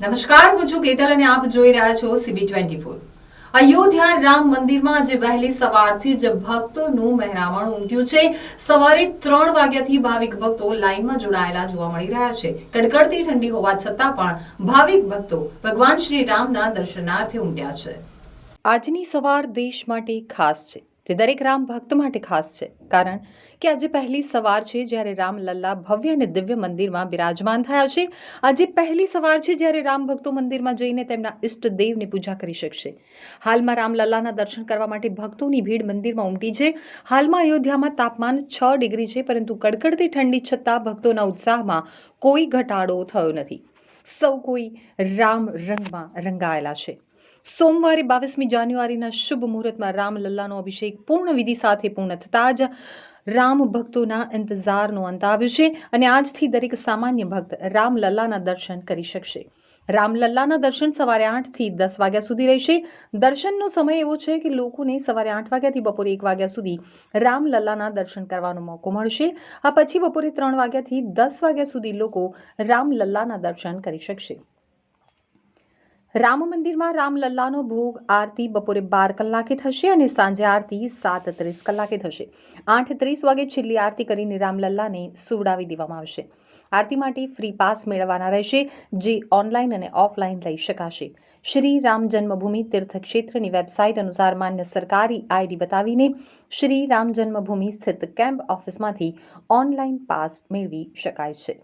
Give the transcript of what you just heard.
નમસ્કાર, હું છું કેતલ અને આપ જોઈ રહ્યા છો CB twenty four Ayodhya Ram મંદિરમાં આજે વહેલી સવારથી જ ભક્તોનું મહેરામણ ઉમટ્યું છે. સવારે ત્રણ વાગ્યાથી ભાવિક ભક્તો લાઇનમાં જોડાયેલા જોવા મળી રહ્યા છે. કડકડતી ઠંડી હોવા છતાં પણ ભાવિક ભક્તો ભગવાન શ્રી રામના દર્શનાર્થે ઉમટ્યા છે. આજની સવાર દેશ માટે ખાસ છે. તે દરેક રામ ભક્ત માટે ખાસ છે. કારણ કે આજે પહેલી સવાર છે જ્યારે રામ લલ્લા ભવ્ય અને દિવ્ય મંદિરમાં બિરાજમાન થયા છે. આજે પહેલી સવાર છે જ્યારે રામ ભક્તો મંદિરમાં જઈને તેમના ઈષ્ટ દેવની પૂજા કરી શકશે. હાલમાં રામલલ્લાના દર્શન કરવા માટે ભક્તોની ભીડ મંદિરમાં ઉમટી છે. હાલમાં અયોધ્યામાં તાપમાન છ ડિગ્રી છે, પરંતુ કડકડતી ઠંડી છતાં ભક્તોના ઉત્સાહમાં કોઈ ઘટાડો થયો નથી. સૌ કોઈ રામ રંગમાં રંગાયેલા છે. સોમવારે બાવીસમી જાન્યુઆરીના શુભ મુહૂર્તમાં રામલલ્લાનો અભિષેક પૂર્ણ વિધિ સાથે પૂર્ણ થતાં જ રામ ભક્તોના ઇંતજારનો અંત આવ્યો છે અને આજથી દરેક સામાન્ય ભક્ત રામલલ્લાના દર્શન કરી શકશે. રામલલ્લાના દર્શન સવારે આઠથી દસ વાગ્યા સુધી રહેશે. દર્શનનો સમય એવો છે કે લોકોને સવારે આઠ વાગ્યાથી બપોરે એક વાગ્યા સુધી રામલલ્લાના દર્શન કરવાનો મોકો મળશે. આ પછી બપોરે ત્રણ વાગ્યાથી દસ વાગ્યા સુધી લોકો રામલલ્લાના દર્શન કરી શકશે. રામ મંદિરમાં રામલલ્લાનો ભોગ, આરતી બપોરે બાર કલાકે થશે અને સાંજે આરતી સાત ત્રીસ કલાકે થશે. આઠ ત્રીસ વાગે છેલ્લી આરતી કરીને રામલલ્લાને સુવડાવી દેવામાં આવશે. આરતી માટે ફ્રી પાસ મેળવવાના રહેશે, જે ઓનલાઈન અને ઓફલાઈન લઈ શકાશે. શ્રી રામ જન્મભૂમિ તીર્થક્ષેત્રની વેબસાઇટ અનુસાર માન્ય સરકારી આઈડી બતાવીને શ્રી રામ જન્મભૂમિ સ્થિત કેમ્પ ઓફિસમાંથી ઓનલાઈન પાસ મેળવી શકાય છે.